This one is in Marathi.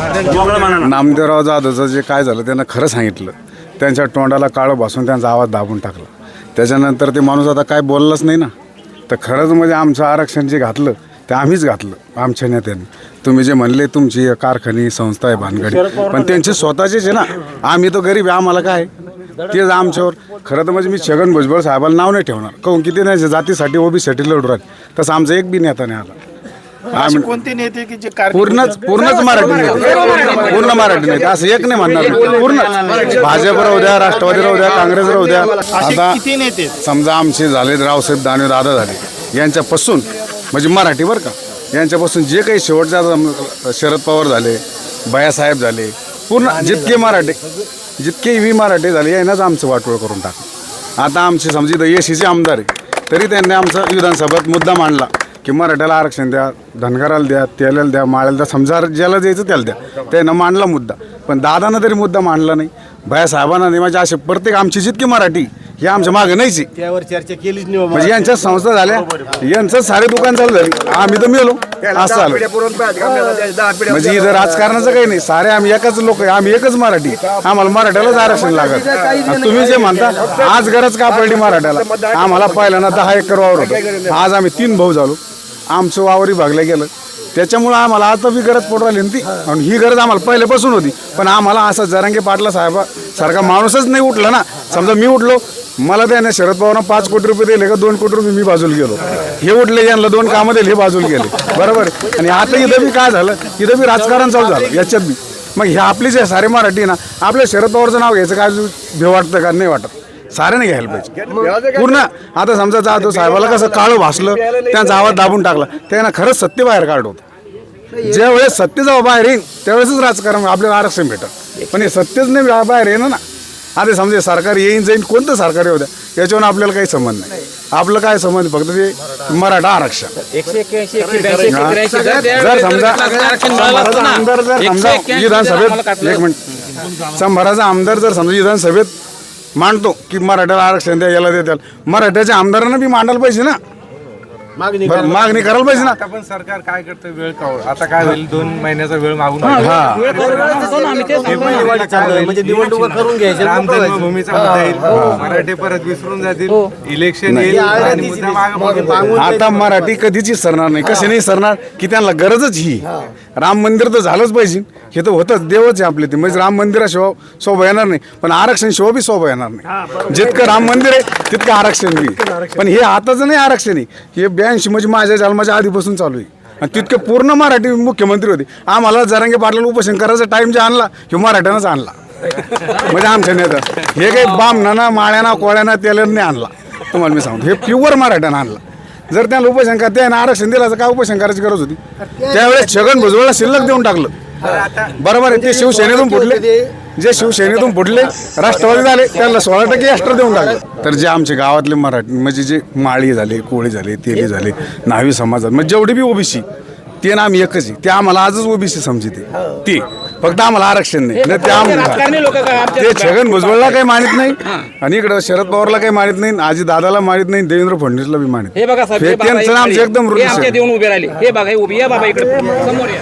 नामदेवराव जाधवचं जे काय झालं त्यांना खरं सांगितलं. त्यांच्या तोंडाला काळं भासून त्यांचा आवाज दाबून टाकला. त्याच्यानंतर ते माणूस आता काय बोललाच नाही ना. तर खरंच म्हणजे आमचं आरक्षण जे घातलं ते आम्हीच घातलं आमच्या नेत्यांनी. तुम्ही जे म्हणले तुमची कारखानी संस्था आहे भानगडी. पण त्यांचे स्वतःचेच आहे ना. आम्ही तो गरीब आहे आम्हाला काय? तेच आमच्यावर. खरं तर म्हणजे मी छगन भुजबळ साहेबाला नाव नाही ठेवणार. कहून किती नाही जातीसाठी ओबीसाठी लढू राहिले. तसं आमचं एक बी नेता नाही आला. असे आम्ही कोणते नेते की जे पूर्णच पूर्णच मराठी नेते. पूर्ण मराठी नेते. असं एक नाही म्हणणार मी. पूर्ण भाजप राहू द्या राष्ट्रवादी राहू द्या काँग्रेस राहू द्या असे आता किती नेते? आहेत? समजा आमचे झाले रावसाहेब दानवे दादा झाले. यांच्यापासून म्हणजे मराठी बरं का. यांच्यापासून जे काही शेवटच्या आता शरद पवार झाले भयासाहेब झाले पूर्ण जितके मराठे जितके वी मराठे झाले यांनाच आमचं वाटोळ करून टाकलं. आता आमचे समजा इथं एसीचे आमदार आहे तरी त्यांनी आमचा विधानसभेत मुद्दा मांडला. की मराठ्याला आरक्षण द्या धनगराला द्या तेलाला द्या माळ्याला द्या समजा ज्याला द्यायचं त्याला द्या. त्यानं मांडला मुद्दा. पण दादानं तरी मुद्दा मांडला नाही. भयासाहेबांना नाही म्हणजे असे प्रत्येक आमची जितकी मराठी हे आमच्या मागं नाहीच. त्यावर चर्चा केलीच नाही बाबा. म्हणजे यांच्या संस्था झाल्या यांचं सारे दुकान चालू झाली. आम्ही तर मिळलो असं झालं. म्हणजे इथं राजकारणाचं काही नाही. सारे आम्ही एकच लोक आम्ही एकच मराठी आम्हाला मराठ्यालाच आरक्षण लागत. आणि तुम्ही जे म्हणता आज गरज का पडली मराठ्याला? आम्हाला पहिल्यांदा दहा एकर वावर होतं. आज आम्ही तीन भाऊ झालो. आमचं वावरही भागलं गेलं. त्याच्यामुळं आम्हाला आता बी गरज पडू राहिली ना ती. आणि ही गरज आम्हाला पहिल्यापासून होती. पण आम्हाला असं जरांगे पाटला साहेबा सारखा माणूसच नाही उठला ना. समजा मी उठलो मला त्याने शरद पवारांना पाच कोटी रुपये दिले का दोन कोटी रुपये मी बाजूला गेलो. हे उठले यांना दोन कामं दिले हे बाजूला गेले. बरोबर आणि आता इथं बी काय झालं? इथं बी राजकारण चालू झालं. याच्यात बी. मग हे आपली जे सारे मराठी ना आपल्या शरद पवारचं नाव घ्यायचं काय भे वाटतं का? नाही वाटत. साऱ्याने घ्यायला पाहिजे. पूर्ण आता समजा जाधव साहेबाला कसं काळं भासलं त्यांचा आवाज दाबून टाकला. त्यांना खरंच सत्य बाहेर काढलं होतं. ज्या वेळेस सत्य जेव्हा बाहेर येईल त्यावेळेसच राजकारण आपल्याला आरक्षण भेटत पण हे सत्यच नाही बाहेर येणं ना. आता समजा सरकार येईन जाईन कोणतं सरकार येऊ द्या याच्यावर आपल्याला काही संबंध नाही. आपलं काय संबंध? फक्त ते मराठा आरक्षण. जर त्या समजा आमदार जर समजा विधानसभेत एक मिनिट. संभाराचा आमदार जर समजा विधानसभेत मांडतो की मराठ्याला आरक्षण द्या याला द्या त्याला. मराठ्याच्या आमदारांना बी मांडायला पाहिजे ना. मागणी बरं, मागणी करायला पाहिजे ना. आता पण सरकार काय करतं वेळ का आता काय होईल दोन महिन्याचा वेळ मागून हा म्हणजे निवडणुका करून घ्यायच्या मुद्दा येईल. मराठे परत विसरून जातील. इलेक्शन येईल आणि मुद्दा मागं पडून जाईल. आता मराठी कधीच सरणार नाही? कसे नाही सरणार? की त्यांना गरजच ही. राम मंदिर तर झालंच पाहिजे. हे तर होतच. देवच आहे आपले ते. म्हणजे राम मंदिराशिवाय शोभा येणार नाही. पण आरक्षण शिवाय बी शोभा येणार नाही. जितकं राम मंदिर आहे तितकं आरक्षण बी. पण हे आताच नाही आरक्षण आहे. हे ऐंशी म्हणजे माझ्या जन्माच्या आधीपासून चालू आहे. आणि तितके पूर्ण मराठी मुख्यमंत्री होते. आम्हाला जरांगे पाटलाला उपोषण करायचा टाइम जे आणला हे मराठ्यानंच आणला. म्हणजे आमच्या नेता. हे काही बामणाना माळ्याना कोळ्याना तेलांनी आणला. तुम्हाला मी सांगतो. हे प्युअर मराठ्यानं आणला. जर त्याला उपोषण करा त्यानं आरक्षण दिलं तर काय उपोषण करायची गरज होती? त्यावेळेस छगन भुजबळला शिल्लक देऊन टाकलं. बरोबर आहे ते शिवसेनेतून फुटले. जे शिवसेनेतून फुटले राष्ट्रवादी झाले त्याला सोळा टक्के एक्स्ट्रा देऊन टाकलं. तर जे आमचे गावातले मराठी म्हणजे जे माळी झाले कोळी झाले तेली झाले न्हावी समाज झाले, म्हणजे जेवढी बी ओबीसी ते ना आम्ही एकच आहे. ते आम्हाला आजच ओबीसी समजते ते. फक्त आम्हाला आरक्षण नाही. नाही ते आम्हाला राजकारणी लोक काय आमच्या ते छगन भुजबळला काही मानित नाही आणि इकडं शरद पवारला काही मानित नाही आजी दादाला मानित नाही देवेंद्र फडणवीसला बी मानित हे बघा साहेब हे बाबा त्यांचं इकडे- आमचं एकदम हे आमच्या देऊन उभे राहिले. हे बघा हे उभी या बाबा इकडे समोर या.